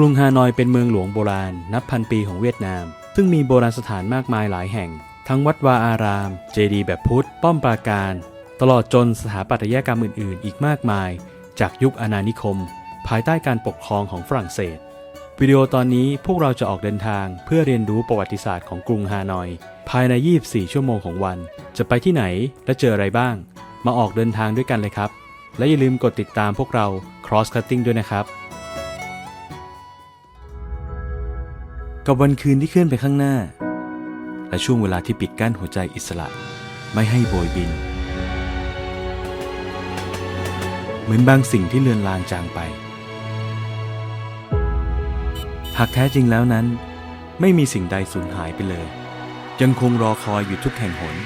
กรุงฮานอยเป็นเมืองหลวงโบราณ นับพันปีของเวียดนาม ซึ่งมีโบราณสถานมากมายหลายแห่ง ทั้งวัดวาอาราม เจดีย์แบบพุทธ ป้อมปราการ ตลอดจนสถาปัตยกรรมอื่น ๆ อีกมากมาย จากยุคอาณานิคม ภายใต้การปกครองของฝรั่งเศส วิดีโอตอนนี้พวกเราจะออกเดินทางเพื่อเรียนรู้ประวัติศาสตร์ของกรุงฮานอย ภายใน 24 ชั่วโมงของวัน จะไปที่ไหนและเจออะไรบ้าง มาออกเดินทางด้วยกันเลยครับ และอย่าลืมกดติดตามพวกเรา Cross Cutting ด้วยนะครับ กับวันคืนที่เคลื่อนไปข้างหน้า และช่วงเวลาที่ปิดกั้นหัวใจอิสระ ไม่ให้โบยบิน เหมือนบางสิ่งที่เลือนลางจางไป หากแท้จริงแล้วนั้น ไม่มีสิ่งใดสูญหายไปเลย ยังคงรอคอยอยู่ทุกแห่งหน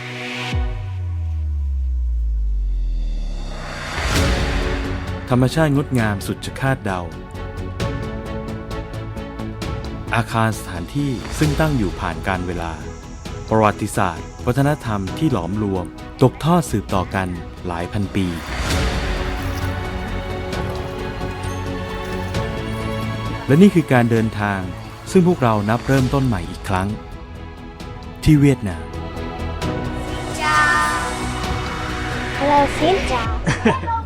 ธรรมชาติงดงามสุดจะคาดเดา อาคารสถานที่ซึ่งตั้งอยู่ผ่านการเวลา ประวัติศาสตร์ วัฒนธรรมที่หลอมรวม ตกทอดสืบต่อกันหลายพันปี และนี่คือการเดินทาง ซึ่งพวกเรานับเริ่มต้นใหม่อีกครั้ง ที่เวียดนาม Hello, xin chào.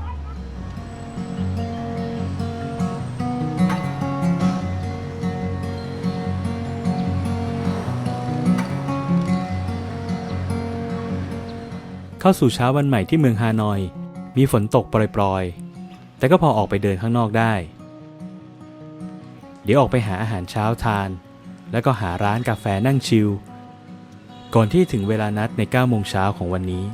เข้าสู่เช้าวันใหม่ที่เมืองฮานอย มีฝนตกโปรยๆ แต่ก็พอออกไปเดินข้างนอกได้ เดี๋ยวออกไปหาอาหารเช้าทาน แล้วก็หาร้านกาแฟนั่งชิล ก่อนที่ถึงเวลานัดใน9โมงเช้าของวันนี้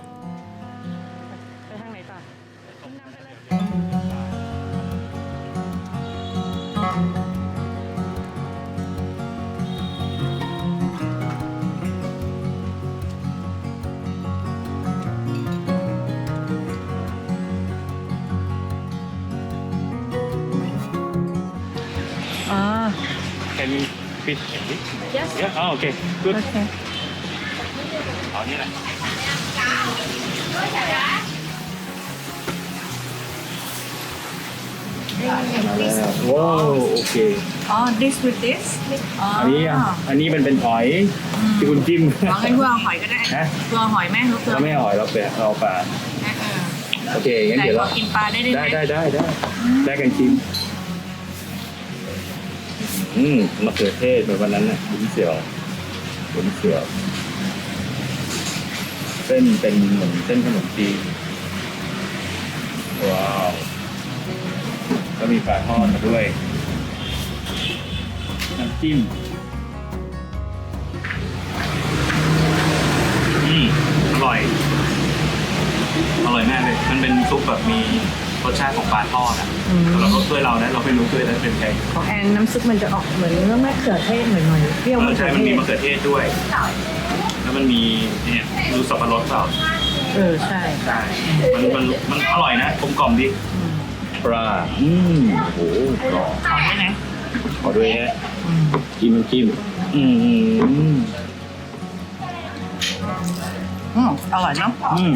Yes. Yeah. Oh, okay. Good. โอเคเอานี่แหละ ว้าวโอเคอ๋อ this with this อ๋ออันนี้อะอันนี้มันเป็นหอยที่คุณจิ้มอ๋องั้นเพื่อเอาหอยก็ได้ฮะ เพื่อเอาหอยแม่หรือเพื่อเราไม่เอาหอยเราแปะเราเอาปลาแม่เออโอเคงั้นแต่เดี๋ยวขอเรากินปลาได้ได้ไหมได้ได้ได้ได้ได้กันชิม อืมมะเขือเทศเหมือนวันนั้นน่ะขุนเสี่ยวขุนเสี่ยว เส้นเป็นเหมือนเส้นขนมจีนว้าวก็มีปลาทอดมาด้วยน้ำจิ้มอืมอร่อย อร่อยมากเลย มันเป็นซุปแบบมี รสชาติของปลาทอดอะสำหรับรสถ้วยเรานะเราไม่รู้ถ้วยนั้นเป็นไงของแอนน้ำซุปมันจะออกเหมือนเนื้อมะเขือเทศหน่อยๆเปรี้ยวเอมะอเขืใช่อมันเทมีศมะเขือเทศด้วย แล้วมันมีเนี่ยดูสับปะรดเปล่าเออใช่ใช่มันมันมันอร่อยนะกลมกล่อมดีปลาอืมโอ้โหกรอบขอได้ไหมขอด้วยฮะอืมจิ้มน้ำจิ้มอืมอืมอืมอร่อยเนาะอืม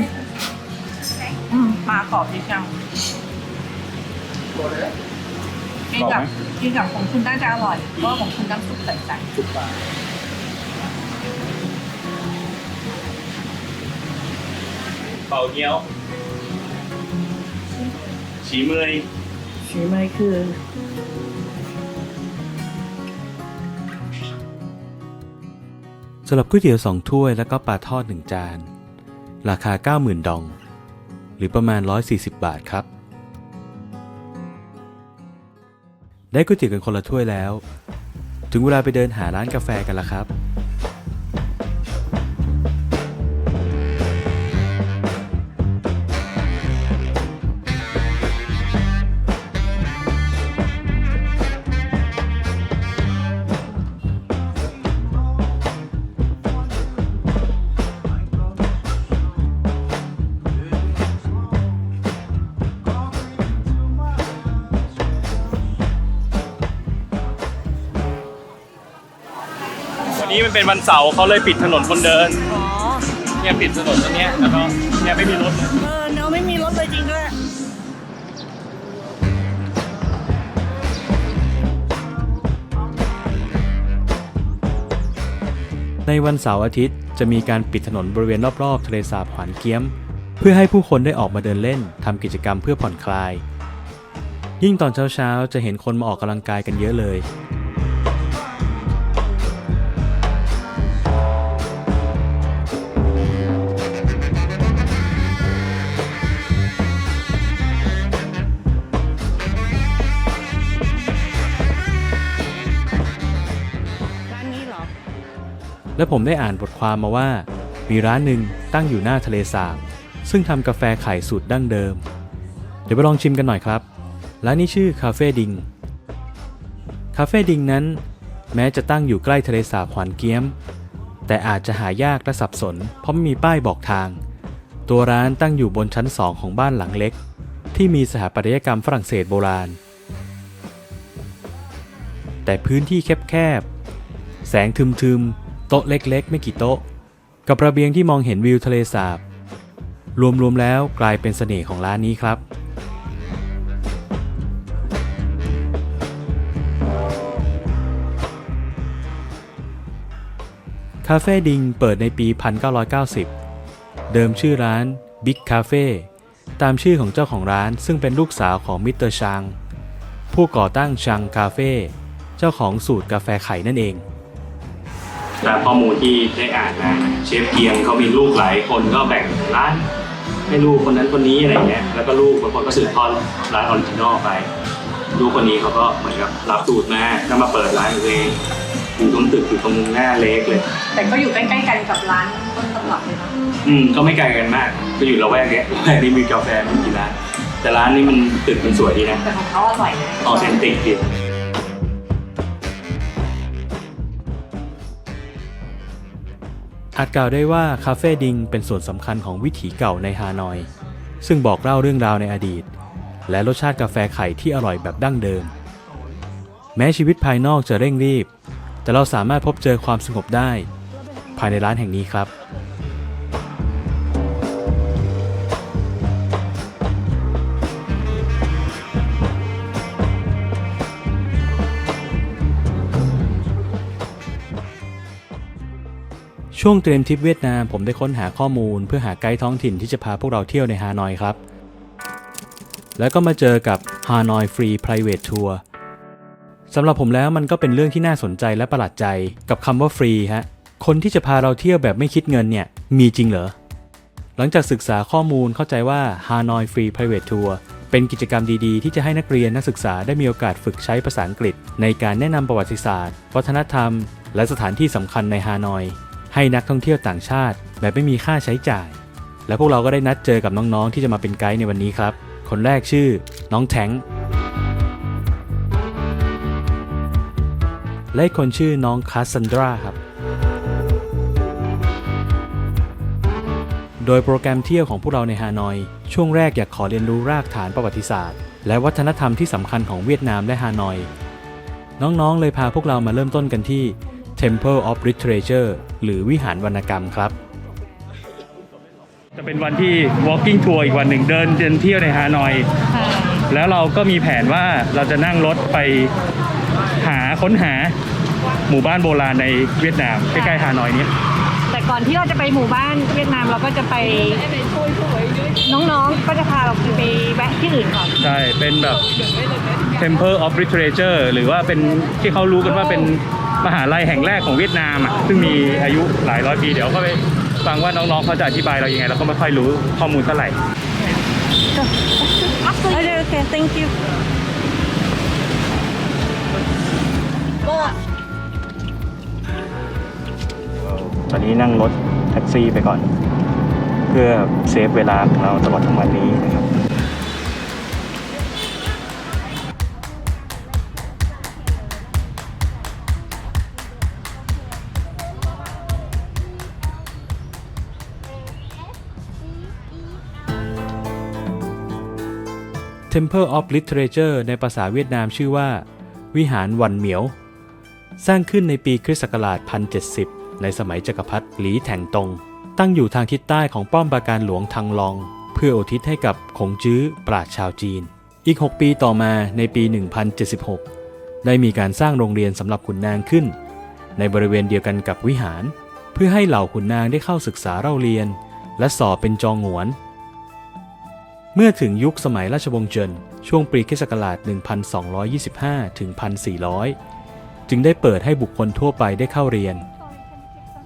อืมปลากรอบดีจัง กินกับกินกับของคุณน่าจะอร่อยเพราะว่าของคุณน้ำซุปใสๆซุปปลาเป่าเงี้ยว ฉีเมยสีเมยคือสำหรับก๋วยเตี๋ยว 2 ถ้วยแล้วก็ปลาทอด 1 จาน ราคา 90,000 ดอง หรือประมาณ 140 บาทครับ ได้ก๋วยเตี๋ยวกันคนละถ้วยแล้ว ถึงเวลาไปเดินหาร้านกาแฟกันละครับ นี้มันเป็นวันเสาร์เขาเลยปิดถนนคนเดินเนี่ยปิดถนนตรงนี้แล้วก็เนี่ยไม่มีรถเออไม่มีรถเลยจริงด้วย ในวันเสาร์อาทิตย์จะมีการปิดถนนบริเวณรอบๆ ทะเลสาบขวานเกี้ยม เพื่อให้ผู้คนได้ออกมาเดินเล่นทำกิจกรรมเพื่อผ่อนคลาย ยิ่งตอนเช้าๆ จะเห็นคนมาออกกำลังกายกันเยอะเลย และผมได้อ่านบทความมาว่า มีร้านหนึ่งตั้งอยู่หน้าทะเลสาบ ซึ่งทำกาแฟไข่สูตรดั้งเดิม เดี๋ยวไปลองชิมกันหน่อยครับ ร้านนี้ชื่อคาเฟ่ดิง คาเฟ่ดิงนั้น แม้จะตั้งอยู่ใกล้ทะเลสาบหวานเกี้ยม แต่อาจจะหายากและสับสน เพราะไม่มีป้ายบอกทาง ตัวร้านตั้งอยู่บนชั้นสองของบ้านหลังเล็ก ที่มีสถาปัตยกรรมฝรั่งเศสโบราณ แต่พื้นที่แคบๆ แสงทึมๆ โต๊ะเล็กๆ ไม่กี่โต๊ะ กับระเบียงที่มองเห็นวิวทะเลสาบ รวมๆแล้วกลายเป็นเสน่ห์ของร้านนี้ครับคาเฟ่ดิงเปิดในปี 1990 เดิมชื่อร้าน Big Cafe ตามชื่อของเจ้าของร้านซึ่งเป็นลูกสาวของมิสเตอร์ชัง ผู้ก่อตั้งชังคาเฟ่ เจ้าของสูตรกาแฟไข่นั่นเอง ตามข้อมูลที่ได้อ่านมาเชฟเกียงเขามีลูกหลายคนก็แบ่งร้านให้ลูกคนนั้นคนนี้อะไรเงี้ยแล้วก็ลูกบางคนก็สืบทอดร้านออริจินอลไป ลูกคนนี้เขาก็เหมือนกับรับสูตรมาก็มาเปิดร้านของตัวเองอยู่ตรงตึกอยู่ตรงหน้าเล็กเลย แต่ก็อยู่ใกล้ๆกันกับร้านต้นตำรับเลยนะอืมก็ไม่ไกลกันมาก ก็อยู่ละแวกเนี้ยละแวกนี้มีกาแฟไม่กี่ร้านแต่ร้านนี้มันตึกมันสวยดีนะแต่ของเขาอร่อยนะออเทนติกดี อาจกล่าวได้ว่าคาเฟ่ดิงเป็นส่วนสำคัญของวิถีเก่าในฮานอย ซึ่งบอกเล่าเรื่องราวในอดีต และรสชาติกาแฟไข่ที่อร่อยแบบดั้งเดิม แม้ชีวิตภายนอกจะเร่งรีบ แต่เราสามารถพบเจอความสงบได้ ภายในร้านแห่งนี้ครับ ช่วงเตรียมทริปเวียดนามผมได้ค้นหาข้อมูล เพื่อหาไกด์ท้องถิ่นที่จะพาพวกเราเที่ยวในฮานอยครับ แล้วก็มาเจอกับฮานอยฟรี private tour สำหรับผมแล้วมันก็เป็นเรื่องที่น่าสนใจและประหลาดใจกับคำว่าฟรีฮะคนที่จะพาเราเที่ยวแบบไม่คิดเงินเนี่ยมีจริงเหรอ หลังจากศึกษาข้อมูลเข้าใจว่า Hanoi Free Private Tour เป็นกิจกรรมดีๆ ที่จะให้นักเรียนนักศึกษาได้มีโอกาสฝึกใช้ภาษาอังกฤษ ในการแนะนำประวัติศาสตร์ วัฒนธรรม และสถานที่สำคัญในฮานอย ให้นักท่องเที่ยวต่างชาติ แบบไม่มีค่าใช้จ่าย และพวกเราก็ได้นัดเจอกับน้องๆ ที่จะมาเป็นไกด์ในวันนี้ครับ คนแรกชื่อน้องแทงและคนชื่อน้องคาสันดราครับ โดยโปรแกรมเที่ยวของพวกเราในฮานอย ช่วงแรกอยากขอเรียนรู้รากฐานประวัติศาสตร์ และวัฒนธรรมที่สำคัญของเวียดนามและฮานอย น้องๆ เลยพาพวกเรามาเริ่มต้นกันที่ Temple of Literature หรือวิหารวรรณกรรมครับ จะเป็นวันที่ walking tour อีกวันหนึ่งเดินเดินเที่ยวในฮานอย แล้วเราก็มีแผนว่าเราจะนั่งรถไปหาค้นหาหมู่บ้านโบราณในเวียดนามใกล้ๆฮานอยเนี้ยแต่ก่อนที่เราจะไปหมู่บ้านเวียดนามเราก็จะไป น้องๆ ก็จะพาเราไปแวะที่อื่นก่อน ใช่ เป็นแบบ Temple of Literature หรือว่าเป็นที่เขารู้กันว่าเป็น มหาลัยแห่งแรกของเวียดนามอะซึ่งมีอายุหลายร้อยปีเดี๋ยวก็ไปฟังว่าน้องๆเขาจะอธิบายเรายังไงเราก็ไม่ค่อยรู้ข้อมูลเท่าไหร่ Okay, okay, thank you. ตอนนี้นั่งรถแท็กซี่ไปก่อน เพื่อเซฟเวลาของเราตลอดทั้งวันนี้นะครับ Temple of Literature ในภาษาเวียดนามชื่อว่า วิหารวันเหมียว สร้างขึ้นในปีคริสต์ศักราช 1070 ในสมัยจักรพรรดิหลีแถงตง ตั้งอยู่ทางทิศใต้ของป้อมปราการหลวงทังลอง เพื่ออุทิศให้กับขงจื้อปราชชาวจีน อีก 6 ปีต่อมาในปี 1076 ได้มีการสร้างโรงเรียนสำหรับขุนนางขึ้น ในบริเวณเดียวกันกับวิหาร เพื่อให้เหล่าขุนนางได้เข้าศึกษาเล่าเรียน และสอบเป็นจองหวน เมื่อถึงยุคสมัยราชวงศ์เจินช่วงปีคศักราช1225 ถึง 1400 จึงได้เปิดให้บุคคลทั่วไปได้เข้าเรียน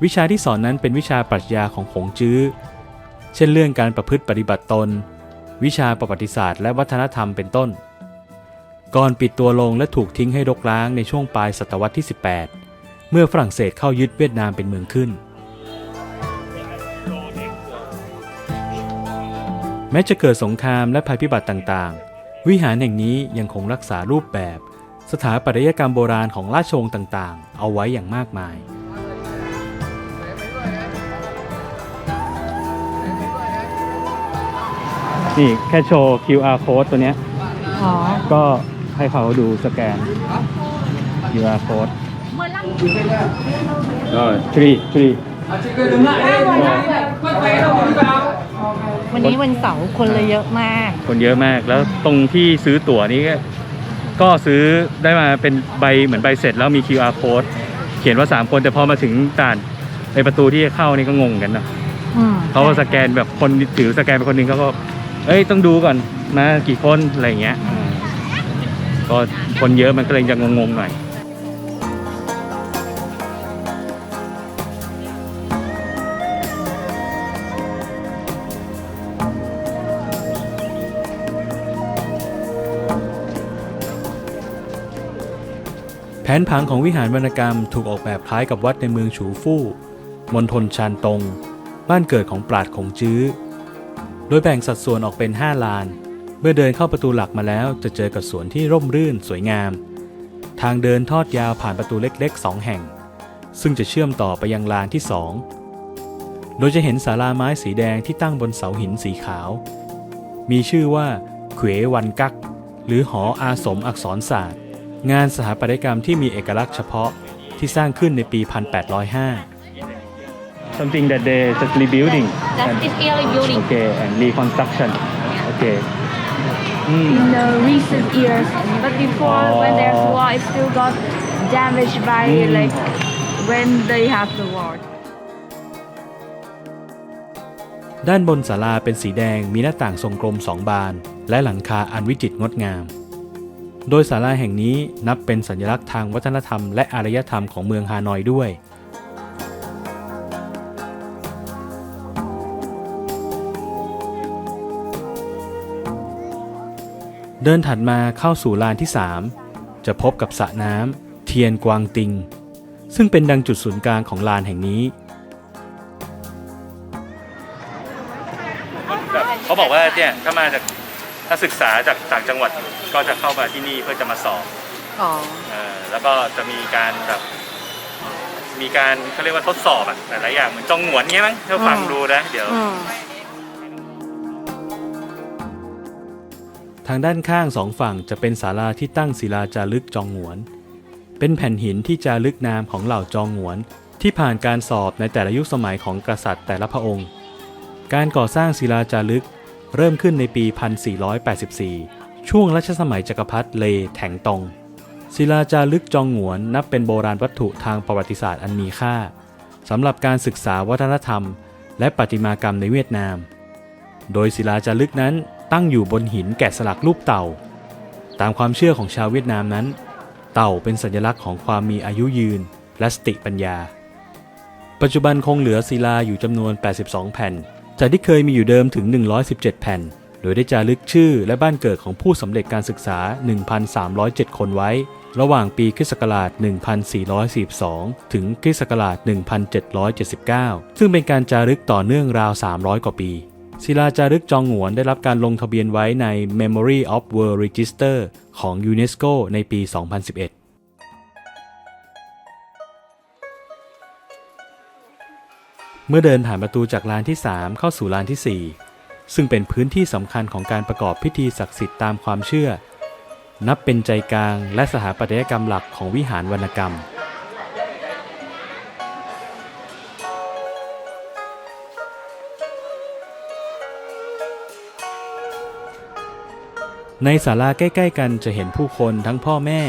วิชาที่สอนนั้นเป็นวิชาปรัชญาของขงจื้อ เช่นเรื่องการประพฤติปฏิบัติตน วิชาประวัติศาสตร์และวัฒนธรรมเป็นต้น ก่อนปิดตัวลงและถูกทิ้งให้รกร้างในช่วงปลายศตวรรษที่ 18 เมื่อฝรั่งเศสเข้ายึดเวียดนามเป็นเมืองขึ้น แม้จะเกิดสงครามและภัยพิบัติต่างๆ วิหารแห่งนี้ยังคงรักษารูปแบบ สถาปัตยกรรมโบราณของราชวงศ์ต่างๆ เอาไว้อย่างมากมาย นี่แค่โชว์ QR code ตัวเนี้ยอ๋อก็ให้เขาดูสแกน QR code ก็ทรีทรีวั นนี้วันเสาร์คนเลยเยอะมาก คนเยอะมากแล้วตรงที่ซื้อตั๋วนี้ก็ก็ซื้อได้มาเป็นใบเหมือนใบเสร็จแล้วมี QR code เขียนว่า 3 คนแต่พอมาถึงด่านในประตูที่จะเข้านี่ก็งงกันเนอะอืมเขาก็สแกนแบบคนถือสแกนไปคนหนึงเขาก็ เอ้ยต้องดูก่อนมากี่คนอะไรอย่างเงี้ยอืมก็คนเยอะมันก็เลยจะงงๆหน่อย นผังของวิหารวรรณกรรมถูกออกแบบคล้ายกับวัดในเมืองฉูฟู่มณฑลชานตง บ้านเกิดของปราดขงจื้อ โดยแบ่งสัดส่วนออกเป็น 5 ลาน เมื่อเดินเข้าประตูหลักมาแล้วจะเจอกับสวนที่ร่มรื่นสวยงาม ทางเดินทอดยาวผ่านประตูเล็กๆ 2 แห่ง ซึ่งจะเชื่อมต่อไปยังลานที่ 2 โดยจะเห็นศาลาไม้สีแดงที่ตั้งบนเสาหินสีขาว มีชื่อว่าเขววันกัก หรือหออาสมอักษรศาสตร์ งานสถาปัตยกรรมที่มีเอกลักษณ์เฉพาะที่สร้างขึ้นในปี 1805 something that they just rebuilding That is really building. okay and reconstruction okay อืม in the recent years. But before, when there's Oh. war, it still got damaged by Mm. like when they have the war. ด้านบนศาลาเป็นสีแดงมีหน้าต่างทรงกลมสองบาน และหลังคาอันวิจิตรงดงาม โดยศาลาแห่งนี้นับเป็นสัญลักษณ์ทางวัฒนธรรมและอารยธรรมของเมืองฮานอยด้วย เดินถัดมาเข้าสู่ลานที่ 3 จะพบกับสระน้ำเทียนกวางติง ซึ่งเป็นดังจุดศูนย์กลางของลานแห่งนี้เขาบอกว่าเนี่ยถ้ามาจาก ถ้าศึกษาจากต่างจังหวัดก็จะเข้ามาที่นี่เพื่อจะมาสอบอ๋อ เออแล้วก็จะมีการแบบมีการเขาเรียกว่าทดสอบอะหลายๆอย่างเหมือนจองหงวนเงี้ยมั้งถ้าฟังอืม ดูนะเดี๋ยว อืม ทางด้านข้างสองฝั่งจะเป็นศาลาที่ตั้งศิลาจารึกจองหงวน เป็นแผ่นหินที่จารึกนามของเหล่าจองหงวน ที่ผ่านการสอบในแต่ละยุคสมัยของกษัตริย์แต่ละพระองค์ การก่อสร้างศิลาจารึก เริ่มขึ้นในปี 1484 ช่วงรัชสมัยจักรพรรดิเลแถงตง ศิลาจารึกจองหวนนับเป็นโบราณวัตถุทางประวัติศาสตร์อันมีค่าสำหรับการศึกษาวัฒนธรรม และประติมากรรมในเวียดนาม โดยศิลาจารึกนั้นตั้งอยู่บนหินแกะสลักรูปเต่า ตามความเชื่อของชาวเวียดนามนั้น เต่าเป็นสัญลักษณ์ของความมีอายุยืนและสติปัญญา ปัจจุบันคงเหลือศิลาอยู่จำนวน 82 แผ่น จากที่เคยมีอยู่เดิมถึง 117 แผ่น โดยได้จารึกชื่อและบ้านเกิดของผู้สำเร็จการศึกษา 1,307 คนไว้ ระหว่างปีคศ1442 ถึงคศ1779 ซึ่งเป็นการจารึกต่อเนื่องราว 300 กว่าปีศิลาจารึกจองหวนได้รับการลงทะเบียนไว้ใน Memory of World Register ของยูเนสโกในปี 2011 เมื่อเดินผ่านประตูจากลานที่ 3 เข้าสู่ลานที่ 4 ซึ่งเป็นพื้นที่สำคัญของการประกอบพิธีศักดิ์สิทธิ์ตามความเชื่อ นับเป็นใจกลางและสถาปัตยกรรมหลักของวิหารวรรณกรรม ในศาลาใกล้ ๆ กันจะเห็นผู้คนทั้งพ่อแม่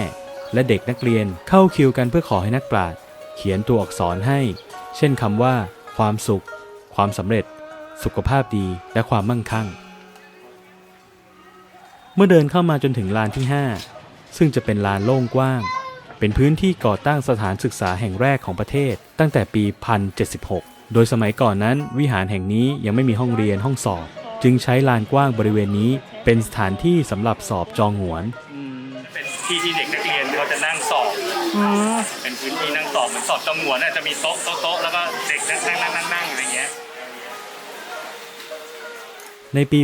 และเด็กนักเรียนเข้าคิวกันเพื่อขอให้นักปราชญ์เขียนตัวอักษรให้ เช่นคำว่า ความสุข ความสำเร็จ สุขภาพดีและความมั่งคั่ง เมื่อเดินเข้ามาจนถึงลานที่ 5 ซึ่งจะเป็นลานโล่งกว้าง เป็นพื้นที่ก่อตั้งสถานศึกษาแห่งแรกของประเทศ ตั้งแต่ปี 1076 โดยสมัยก่อนนั้นวิหารแห่งนี้ยังไม่มีห้องเรียนห้องสอบ จึงใช้ลานกว้างบริเวณนี้เป็นสถานที่สำหรับสอบจองหวน เป็นที่ที่เด็กนักเรียนเขาจะนั่งสอบ เป็นพื้นที่นั่งสอบเหมือนสอบจองหวนน่ะจะมีโต๊ะโต๊ะโต๊ะแล้วก็เด็กนั่งนั่งนั่งนั่งอะไรเงี้ยในปี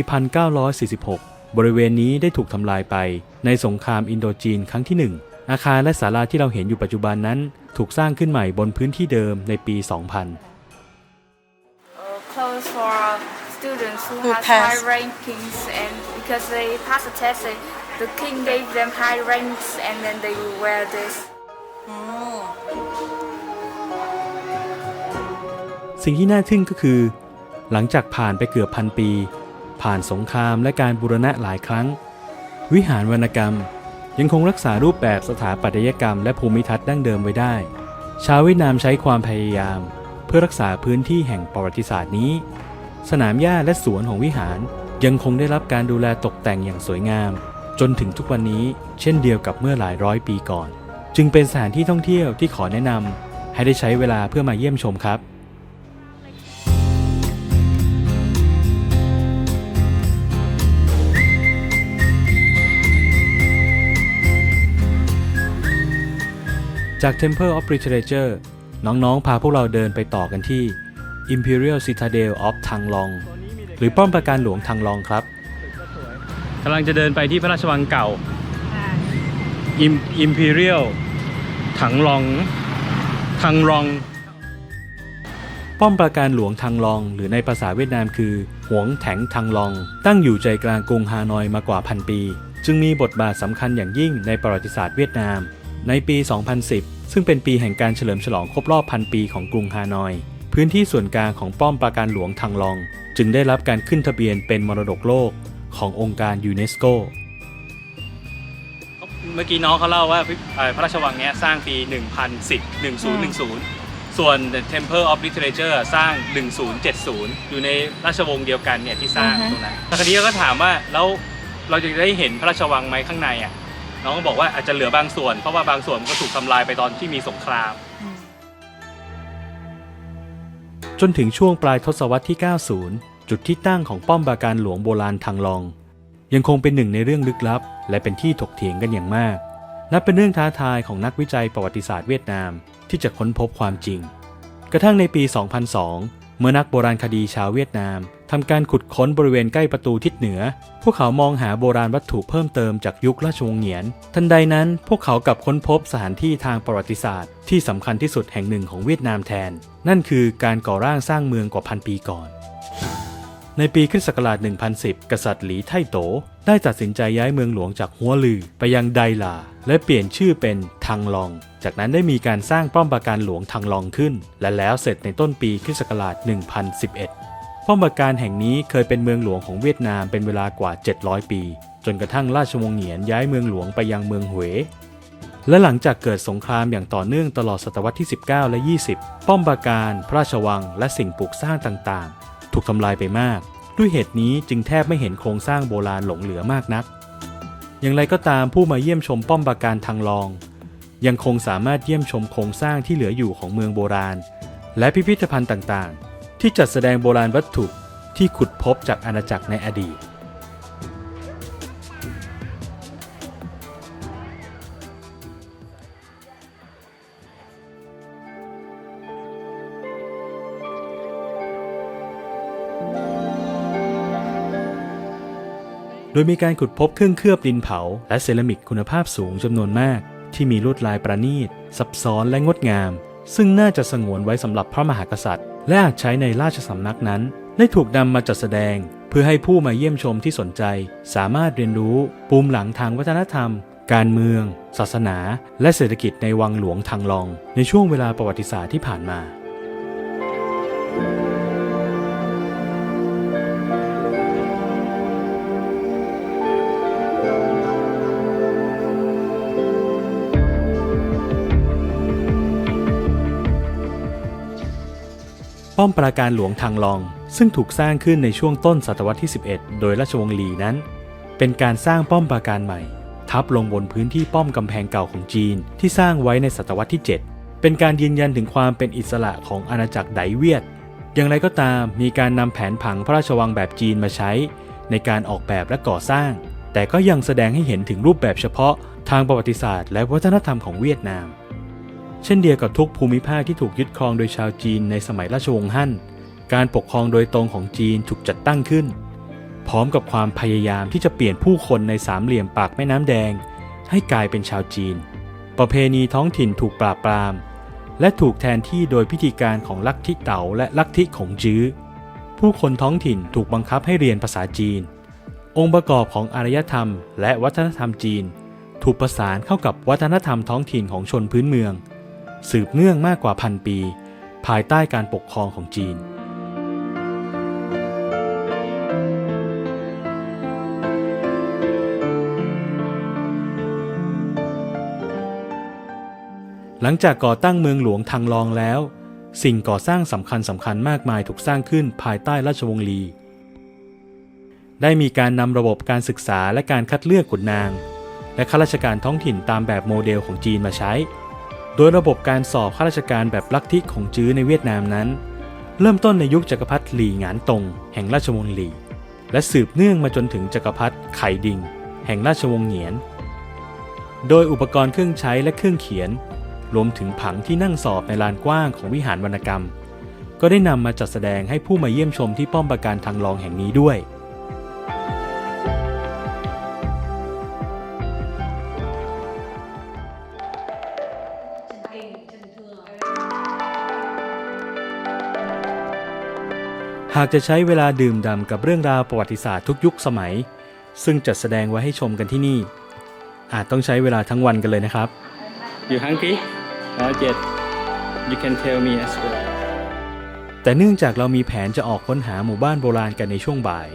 1946 บริเวณนี้ได้ถูกทำลายไป ในสงครามอินโดจีนครั้งที่หนึ่งอาคารและศาลาที่เราเห็นอยู่ปัจจุบันนั้น ถูกสร้างขึ้นใหม่บนพื้นที่เดิมในปี 2000 Uh, clothes for students who, Who has pass. high rankings and because they pass the test, they, the king gave them high ranks and then they will wear this. สิ่งที่น่าทึ่งก็คือ หลังจากผ่านไปเกือบพันปี ผ่านสงครามและการบูรณะหลายครั้ง วิหารวรรณกรรม ยังคงรักษารูปแบบสถาปัตยกรรมและภูมิทัศน์ดั้งเดิมไว้ได้ ชาวเวียดนามใช้ความพยายาม เพื่อรักษาพื้นที่แห่งประวัติศาสตร์นี้ สนามหญ้าและสวนของวิหารยังคงได้รับการดูแลตกแต่งอย่างสวยงาม จนถึงทุกวันนี้เช่นเดียวกับเมื่อหลายร้อยปีก่อน จึงเป็นสถานที่ท่องเที่ยวที่ขอแนะนำให้ได้ใช้เวลาเพื่อมาเยี่ยมชมครับจาก Temple of Literature น้อง ๆ พาพวกเราเดินไปต่อกันที่ Imperial Citadel of Thang Long หรือป้อมปราการหลวงทางลองครับกำลังจะเดินไปที่พระราชวังเก่า Im- Imperial ถังรองทังรอง ป้อมปราการหลวงทางลอง หรือในภาษาเวียดนามคือ หวงแถงทางลอง ตั้งอยู่ใจกลางกรุงฮานอยมากว่าพันปี จึงมีบทบาทสำคัญอย่างยิ่งในประวัติศาสตร์เวียดนาม ในปี 2010 ซึ่งเป็นปีแห่งการเฉลิมฉลองครบรอบพันปีของกรุงฮานอย พื้นที่ส่วนกลางของป้อมปราการหลวงทางลอง จึงได้รับการขึ้นทะเบียนเป็นมรดกโลกขององค์การยูเนสโก เมื่อกี้น้องเขาเล่าว่าเอ่อพระราชวังเนี้ยสร้างปี 1010 1010 ส่วน The Temple of Literature สร้าง 1070 อยู่ในราชวงศ์เดียวกันเนี่ยที่สร้างอือฮะตรงนั้นแล้วคราวนี้ก็ถามว่าแล้วเราจะได้เห็นพระราชวังไหมข้างในอะน้องก็บอกว่าอาจจะเหลือบางส่วน เพราะว่าบางส่วนมันก็ถูกทำลายไปตอนที่มีสงคราม จนถึงช่วงปลายทศวรรษที่ 90 จุดที่ตั้งของป้อมปราการหลวงโบราณทางลอง ยังคงเป็นหนึ่งในเรื่องลึกลับ และเป็นที่ถกเถียงกันอย่างมาก นับเป็นเรื่องท้าทายของนักวิจัยประวัติศาสตร์เวียดนามที่จะค้นพบความจริง กระทั่งในปี 2002 เมื่อนักโบราณคดีชาวเวียดนามทำการขุดค้นบริเวณใกล้ประตูทิศเหนือ พวกเขามองหาโบราณวัตถุเพิ่มเติมจากยุคราชวงศ์เหงียน ทันใดนั้น พวกเขากลับค้นพบสถานที่ทางประวัติศาสตร์ ที่สำคัญที่สุดแห่งหนึ่งของเวียดนามแทน นั่นคือการก่อร่างสร้างเมืองกว่าพันปีก่อน ในปีคริสต์ศักราช 1010 กษัตริย์หลีไท่โต ได้ตัดสินใจย้ายเมืองหลวงจากฮัวลือไปยังไดลา และเปลี่ยนชื่อเป็นทังลอง จากนั้นได้มีการสร้างป้อมปราการหลวงทังลองขึ้น และแล้วเสร็จในต้นปีคริสต์ศักราช 1011 ป้อมปราการแห่งนี้เคยเป็นเมืองหลวงของเวียดนามเป็นเวลากว่า 700 ปี จนกระทั่งราชวงศ์เหงียนย้ายเมืองหลวงไปยังเมืองเหวและหลังจากเกิดสงครามอย่างต่อเนื่องตลอดศตวรรษที่ 19 และ 20 ป้อมปราการ พระราชวัง และสิ่งปลูกสร้างต่าง ถูกทำลายไปมาก ด้วยเหตุนี้จึงแทบไม่เห็นโครงสร้างโบราณหลงเหลือมากนัก อย่างไรก็ตามผู้มาเยี่ยมชมป้อมปราการทางลอง ยังคงสามารถเยี่ยมชมโครงสร้างที่เหลืออยู่ของเมืองโบราณ และพิพิธภัณฑ์ต่างๆ ที่จัดแสดงโบราณวัตถุที่ขุดพบจากอาณาจักรในอดีต โดยมีการขุดพบเครื่องเคลือบดินเผา และเซรามิกคุณภาพสูงจำนวนมาก ที่มีลวดลายประณีต ซับซ้อนและงดงาม ซึ่งน่าจะสงวนไว้สำหรับพระมหากษัตริย์ และอาจใช้ในราชสำนักนั้น ได้ถูกนำมาจัดแสดง เพื่อให้ผู้มาเยี่ยมชมที่สนใจ สามารถเรียนรู้ปูมหลังทางวัฒนธรรม การเมือง ศาสนา และเศรษฐกิจในวังหลวงทางลอง ในช่วงเวลาประวัติศาสตร์ที่ผ่านมา ป้อมปราการหลวงทางลอง ซึ่งถูกสร้างขึ้นในช่วงต้นศตวรรษที่ 11 โดยราชวงศ์หลีนั้น เป็นการสร้างป้อมปราการใหม่ ทับลงบนพื้นที่ป้อมกำแพงเก่าของจีน ที่สร้างไว้ในศตวรรษที่ 7 เป็นการยืนยันถึงความเป็นอิสระของอาณาจักรไดเวียด อย่างไรก็ตามมีการนำแผนผังพระราชวังแบบจีนมาใช้ ในการออกแบบและก่อสร้าง แต่ก็ยังแสดงให้เห็นถึงรูปแบบเฉพาะทางประวัติศาสตร์ และวัฒนธรรมของเวียดนาม เช่นเดียวกับทุกภูมิภาคที่ถูกยึดครองโดยชาวจีนในสมัยราชวงศ์ฮั่น การปกครองโดยตรงของจีนถูกจัดตั้งขึ้น พร้อมกับความพยายามที่จะเปลี่ยนผู้คนในสามเหลี่ยมปากแม่น้ำแดง ให้กลายเป็นชาวจีน ประเพณีท้องถิ่นถูกปราบปราม และถูกแทนที่โดยพิธีการของลัทธิเต๋าและลัทธิของจื้อ ผู้คนท้องถิ่นถูกบังคับให้เรียนภาษาจีน องค์ประกอบของอารยธรรม และวัฒนธรรมจีน ถูกประสานเข้ากับวัฒนธรรมท้องถิ่นของชนพื้นเมือง สืบเนื่องมากกว่าพันปี ภายใต้การปกครองของจีน หลังจากก่อตั้งเมืองหลวงทางลองแล้ว สิ่งก่อสร้างสำคัญสำคัญมากมายถูกสร้างขึ้นภายใต้ราชวงศ์ลี ได้มีการนำระบบการศึกษาและการคัดเลือกขุนนาง และข้าราชการท้องถิ่นตามแบบโมเดลของจีนมาใช้ โดยระบบการสอบข้าราชการแบบลัทธิของจื้อในเวียดนามนั้น เริ่มต้นในยุคจักรพรรดิหลี่หงานตง แห่งราชวงศ์หลี่ และสืบเนื่องมาจนถึงจักรพรรดิไข่ดิง แห่งราชวงศ์เหงียน โดยอุปกรณ์เครื่องใช้และเครื่องเขียน รวมถึงผังที่นั่งสอบในลานกว้างของวิหารวรรณกรรม ก็ได้นำมาจัดแสดงให้ผู้มาเยี่ยมชมที่ป้อมปราการทางรองแห่งนี้ด้วย หากจะใช้เวลาดื่มด่ำกับเรื่องราวประวัติศาสตร์ทุกยุคสมัย ซึ่งจัดแสดงไว้ให้ชมกันที่นี่ อาจต้องใช้เวลาทั้งวันกันเลยนะครับ You hungry? Not yet. You can tell me as well. แต่เนื่องจากเรามีแผนจะออกค้นหาหมู่บ้านโบราณกันในช่วงบ่าย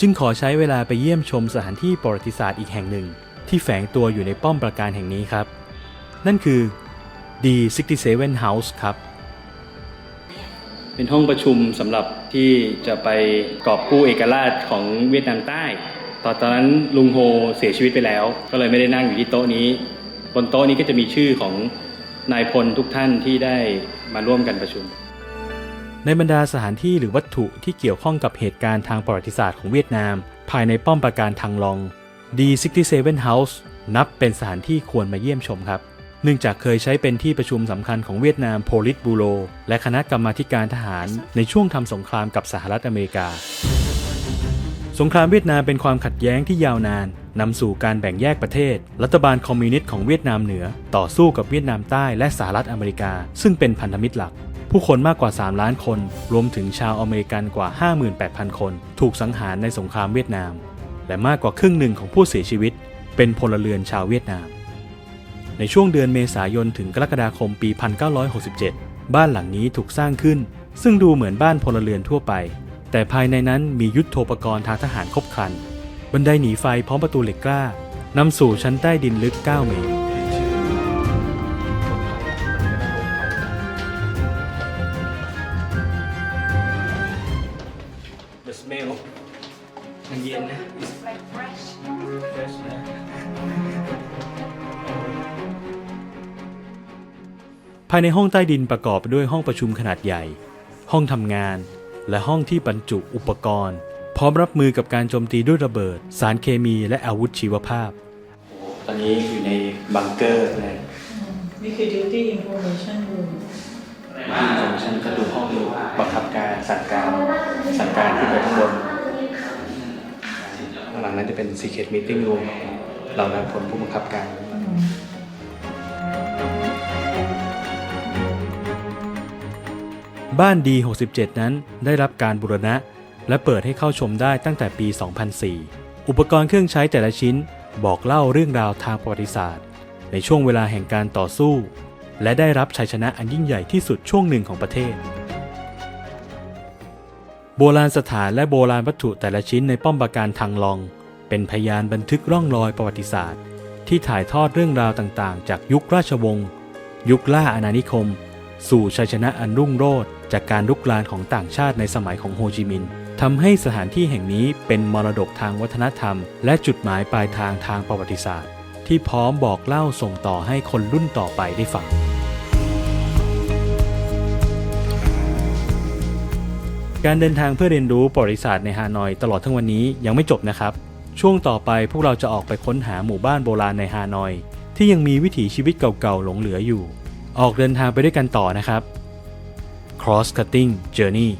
จึงขอใช้เวลาไปเยี่ยมชมสถานที่ประวัติศาสตร์อีกแห่งหนึ่ง ที่แฝงตัวอยู่ในป้อมปราการแห่งนี้ครับ นั่นคือ D67 House ครับ เป็นห้องประชุมสำหรับที่จะไปกอบกู้เอกราชของเวียดนามใต้ตอนตอนนั้นลุงโฮเสียชีวิตไปแล้ว ก็เลยไม่ได้นั่งอยู่ที่โต๊ะนี้ บนโต๊ะนี้ก็จะมีชื่อของนายพลทุกท่านที่ได้มาร่วมกันประชุม ในบรรดาสถานที่หรือวัตถุที่เกี่ยวข้องกับเหตุการณ์ทางประวัติศาสตร์ของเวียดนาม ภายในป้อมปราการทางลอง D67 House นับเป็นสถานที่ควรมาเยี่ยมชมครับ เนื่องจากเคยใช้เป็นที่ประชุมสำคัญของเวียดนามโพลิตบูโรและคณะกรรมาการทหารในช่วงทำสงครามกับสหรัฐอเมริกา สงครามเวียดนามเป็นความขัดแย้งที่ยาวนานนำสู่การแบ่งแยกประเทศ รัฐบาลคอมมิวนิสต์ของเวียดนามเหนือ ต่อสู้กับเวียดนามใต้และสหรัฐอเมริกา ซึ่งเป็นพันธมิตรหลัก ผู้คนมากกว่า 3 ล้านคน รวมถึงชาวอเมริกันกว่า 58,000 คน ถูกสังหารในสงครามเวียดนาม และมากกว่าครึ่งหนึ่งของผู้เสียชีวิต เป็นพลเรือนชาวเวียดนาม ในช่วงเดือนเมษายนถึงกรกฎาคมปี 1967 บ้านหลังนี้ถูกสร้างขึ้น ซึ่งดูเหมือนบ้านพลเรือนทั่วไป แต่ภายในนั้นมียุทธโธปกรณ์ทางทหารครบครัน บันไดหนีไฟพร้อมประตูเหล็กกล้านำสู่ชั้นใต้ดินลึก 9 เมตรายในห้องใต้ดินประกอบไปด้วยห้องประชุมขนาดใหญ่ ห้องทำงาน และห้องที่บรรจุอุปกรณ์ พร้อมรับมือกับการโจมตีด้วยระเบิด สารเคมีและอาวุธชีวภาพ ตอนนี้อยู่ในบังเกอร์นะนี่คือ duty information room ของฉันก็ดูห้องบังคับการสั่งการสั่งการขึ้นไปข้างบนข้างหลังนั้นจะเป็น secret meeting room เรานำผลผู้บังคับการ บ้านดี 67 นั้นได้รับการบูรณะ และเปิดให้เข้าชมได้ตั้งแต่ปี 2004 อุปกรณ์เครื่องใช้แต่ละชิ้นบอกเล่าเรื่องราวทางประวัติศาสตร์ ในช่วงเวลาแห่งการต่อสู้ และได้รับชัยชนะอันยิ่งใหญ่ที่สุดช่วงหนึ่งของประเทศ โบราณสถานและโบราณวัตถุแต่ละชิ้นในป้อมปราการทางลอง เป็นพยานบันทึกร่องรอยประวัติศาสตร์ ที่ถ่ายทอดเรื่องราวต่างๆ จากยุคราชวงศ์ยุคล่าอาณานิคม สู่ชัยชนะอันรุ่งโรจน์ จากการลุกลานของต่างชาติในสมัยของโฮจิมินห์ทำให้สถานที่แห่งนี้เป็นมรดกทางวัฒนธรรม และจุดหมายปลายทางทางประวัติศาสตร์ ที่พร้อมบอกเล่าส่งต่อให้คนรุ่นต่อไปได้ฟังการเดินทางเพื่อเรียนรู้ประวัติศาสตร์ในฮานอยตลอดทั้งวันนี้ยังไม่จบนะครับ ช่วงต่อไปพวกเราจะออกไปค้นหาหมู่บ้านโบราณในฮานอย ที่ยังมีวิถีชีวิตเก่าๆหลงเหลืออยู่ ออกเดินทางไปด้วยกันต่อนะครับ Cross Cutting Journey